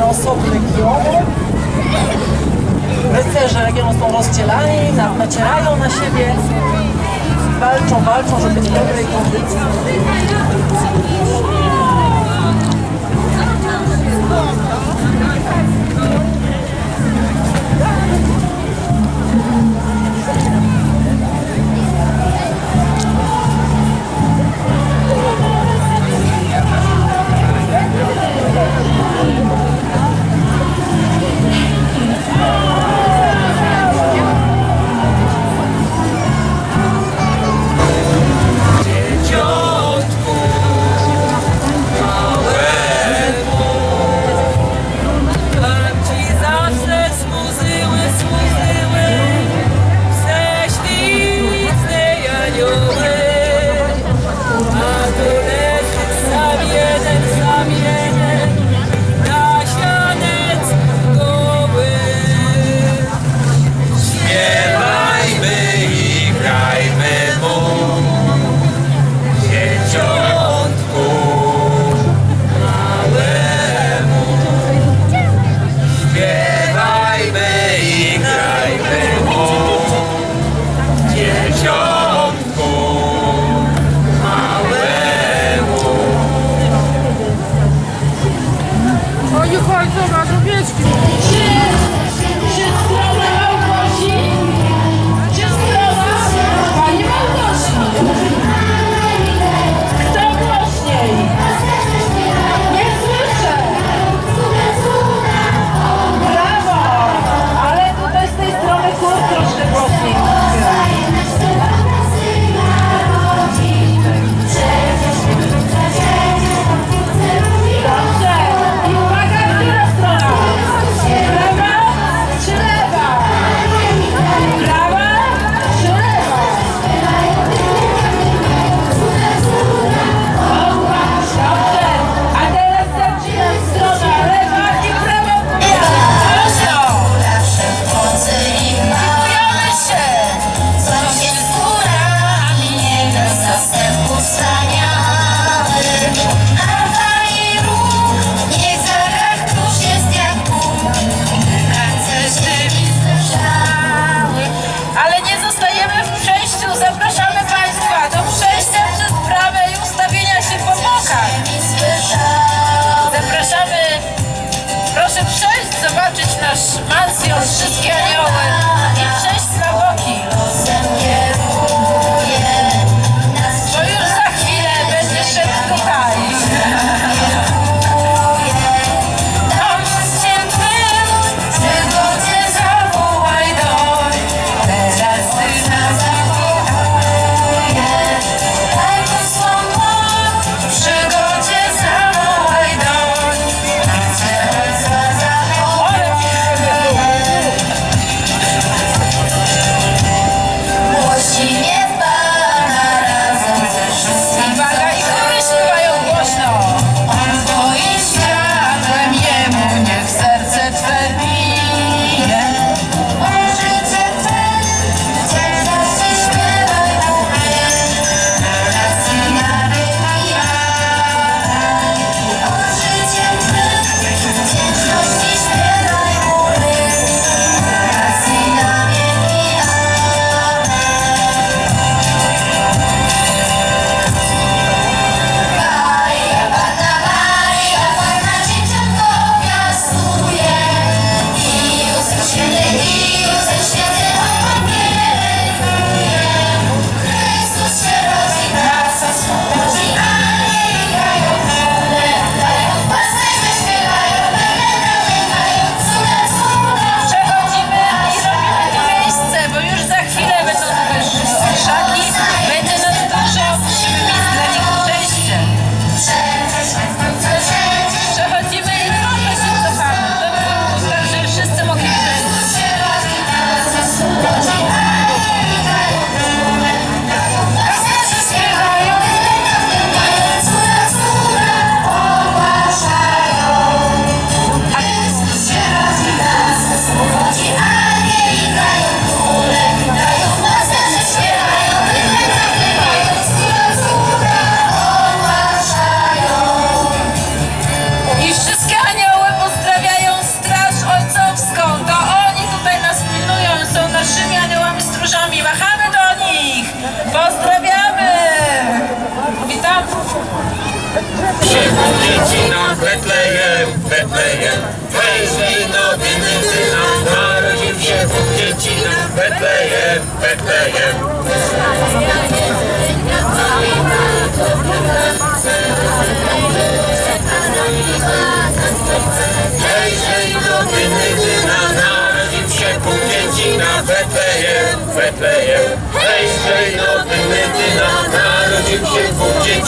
na osobne giony. Rycerze regionu są rozdzielani, nacierają na siebie, walczą, walczą, żeby być w dobrej kondycji.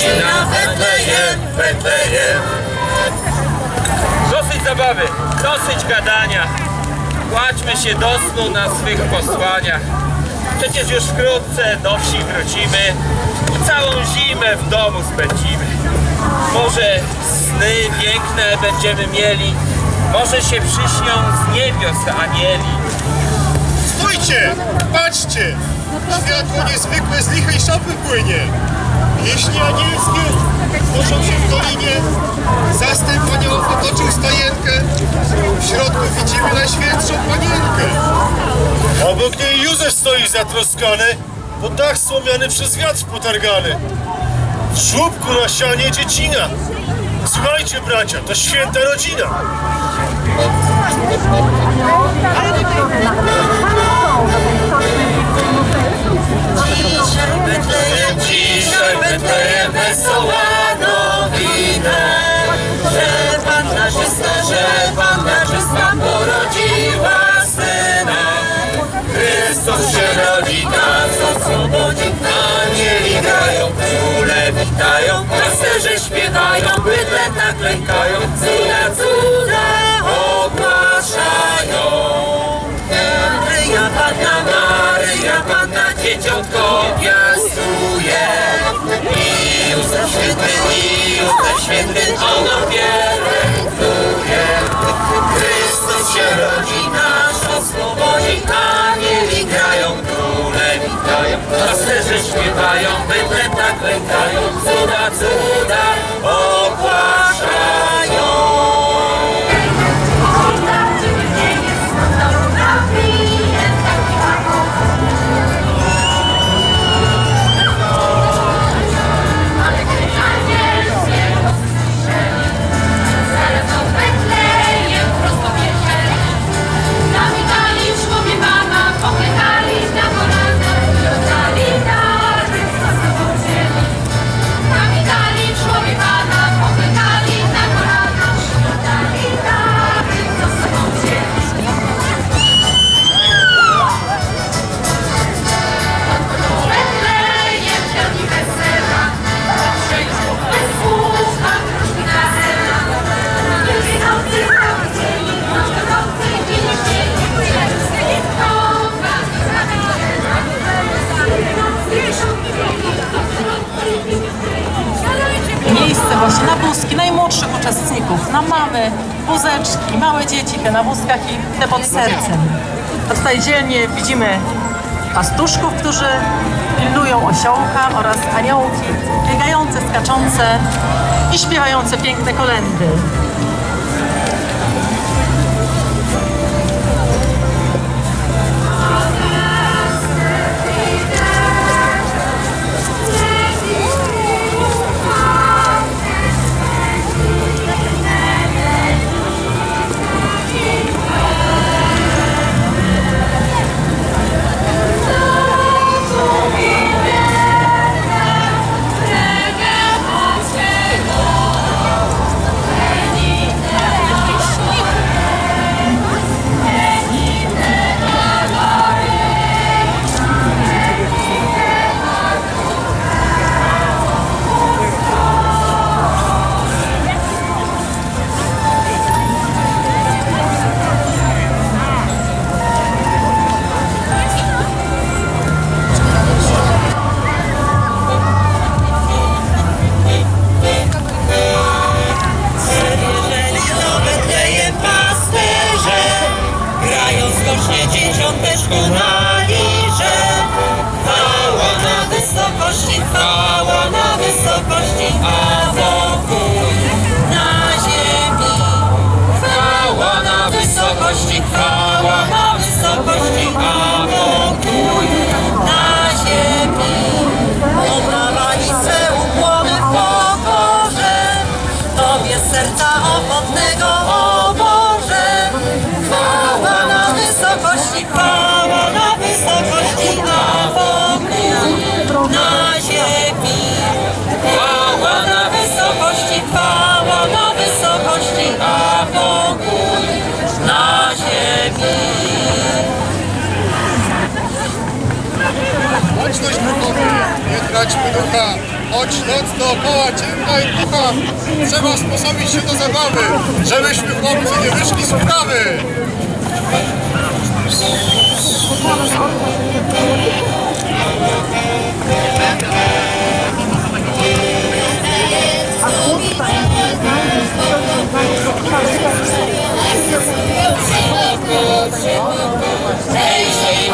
Dziecina. Betlejem, Betlejem. Dosyć zabawy, dosyć gadania. Kładźmy się do snu na swych posłaniach. Przecież już wkrótce do wsi wrócimy i całą zimę w domu spędzimy. Może sny piękne będziemy mieli, może się przyśnią z niebios anieli. Stójcie! Patrzcie! Światło niezwykłe z lichej szopy płynie. Pieśni anielskie noszą się w dolinie. Zastęp aniołów otoczył stajenkę. W środku widzimy najświętszą panienkę. Obok niej Józef stoi zatroskany, bo dach słomiany przez wiatr potargany. W żłóbku na sianie dziecina. Słuchajcie bracia, to święta rodzina. Króle witają, pasterze śpiewają, bydle tak lękają, cuda, cuda ogłaszają. Maryja Panna, Maryja Panna, dzieciątko piastuje. I Józef Święty, i Józef Święty, ono pielęgnuje. Chrystus się rodzi, nasz oswobodzi, anieli grają, króle witają. Pasterze śpiewają, bydle tak lękają, cuda, cuda mamy, wózeczki, małe dzieci, te na wózkach i te pod sercem. A tutaj dzielnie widzimy pastuszków, którzy pilnują osiołka oraz aniołki biegające, skaczące i śpiewające piękne kolendy. Nie traćmy ducha, choć noc dookoła ciemna i ducha. Trzeba sposobić się do zabawy, żebyśmy chłopcy nie wyszli z sprawy.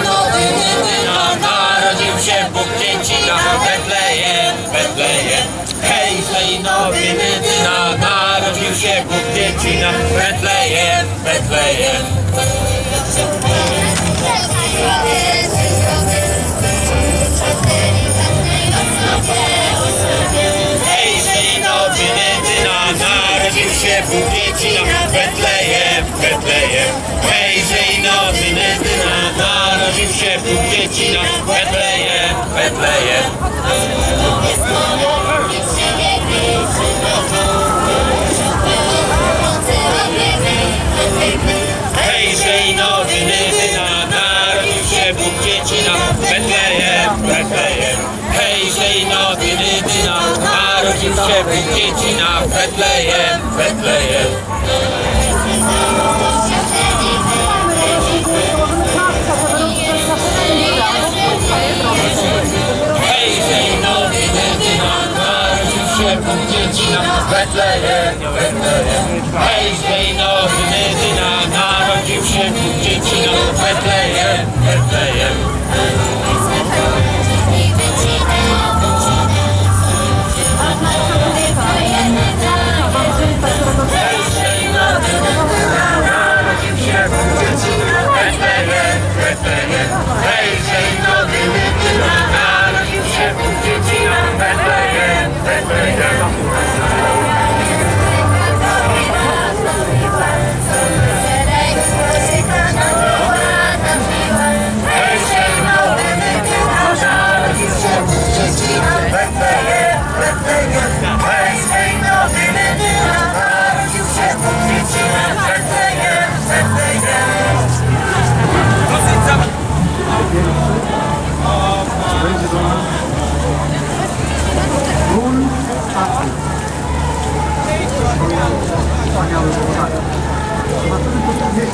Narodził w Betlejem, Betlejem. Hej, nowy dyna, narodził się Bóg dziecina Betlejem, Betlejem. Hej, nowy dyna, narodził się Bóg dziecina Betlejem, Betlejem. Bóg dziecina Betlejem, Betlejem. Hej, hej, nowy dyna, narodził się Bóg dziecina Betlejem, Betlejem. Hej, hej, nowy dyna, narodził się Bóg dziecina Betlejem. Betlejem,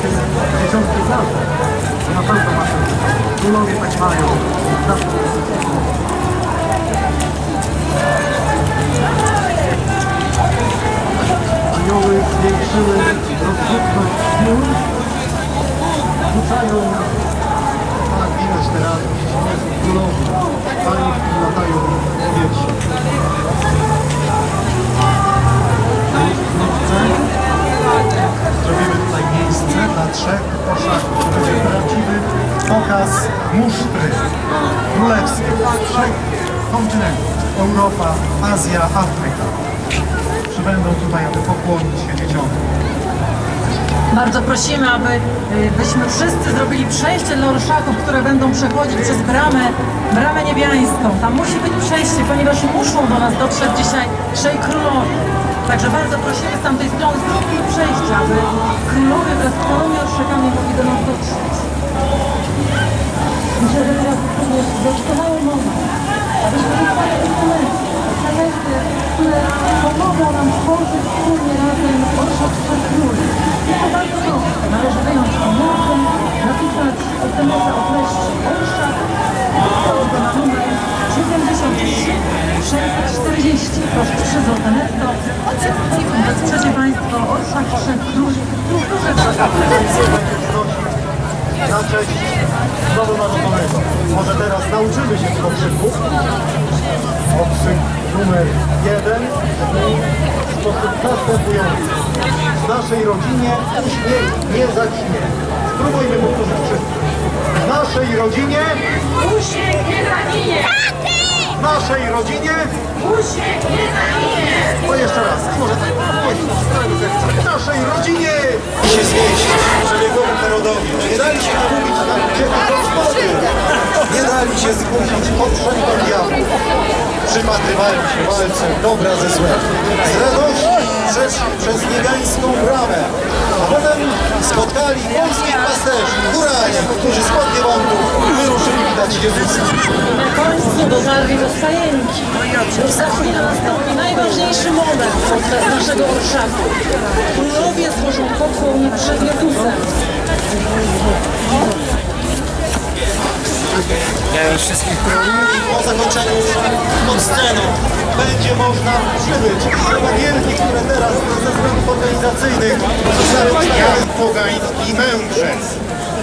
Dziesiątki na pewno masz królowie tak mają. Zawsze Anioły zwiększyły rozrzutność chmur, rzucają, tak widać teraz, królowi, pani latają miejsce dla trzech koszaków. To będzie prawdziwy pokaz musztry królewskiej trzech kontynentów. Europa, Azja, Afryka. Przybędą tutaj, aby pokłonić się dzieciątkom. Bardzo prosimy, aby y, wszyscy zrobili przejście dla orszaków, które będą przechodzić przez bramę, bramę niebiańską. Tam musi być przejście, ponieważ muszą do nas dotrzeć dzisiaj trzej królowie. Także bardzo prosimy z tamtej strony, zróbmy przejście, aby królowie wraz z całymi orszakami mogli do nas dotrzeć. Myślę, że teraz jest doskonały moment, abyśmy dostali instrumenty, które pomogą nam tworzyć wspólnie razem orszak króli. Jest to bardzo proste. Należy wyjąć komórkę, napisać SMS-a o treści orszak, wysłać go na numer 73 640. Proszę 3 zł netto. Wesprzecie Państwo orszak króli. Duże na cześć znowu. Może teraz nauczymy się tego krzyku. Okrzyk numer jeden w sposób następujący. W naszej rodzinie uśmiech nie zaginie. Spróbujmy powtórzyć wszyscy. W naszej rodzinie Uśmiech nie zaginie! w naszej rodzinie Uśmiech nie zaginie! to jeszcze raz. Może tak. W naszej rodzinie się zmieścić przebiegowi narodowi. Nie dali się namówić na gospody. Nie dali się zmusić potrzebom diabłów. Przypatrywali się walce dobra ze złem. Z radości przeszli przez niebiańską bramę. A potem spotkali polskich pasterzy, górali, którzy z podniebątów wyruszyli widać Jezusa. Na końcu dotarli do stajenki. Za chwilę nastąpi najważniejszy moment podczas naszego orszaku. Królowie złożą pokłon przed Jezusem. Po zakończeniu pod sceną będzie można przybyć do bagienki, które teraz ze względów organizacyjnych zostały ustawione pogański i mędrzec.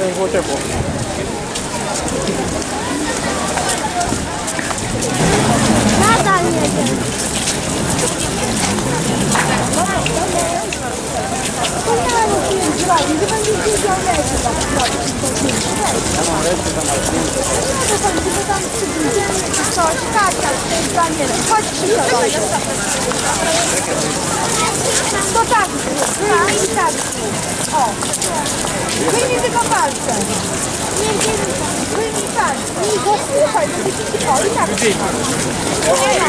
全校チェコ Nie, bo słuchaj,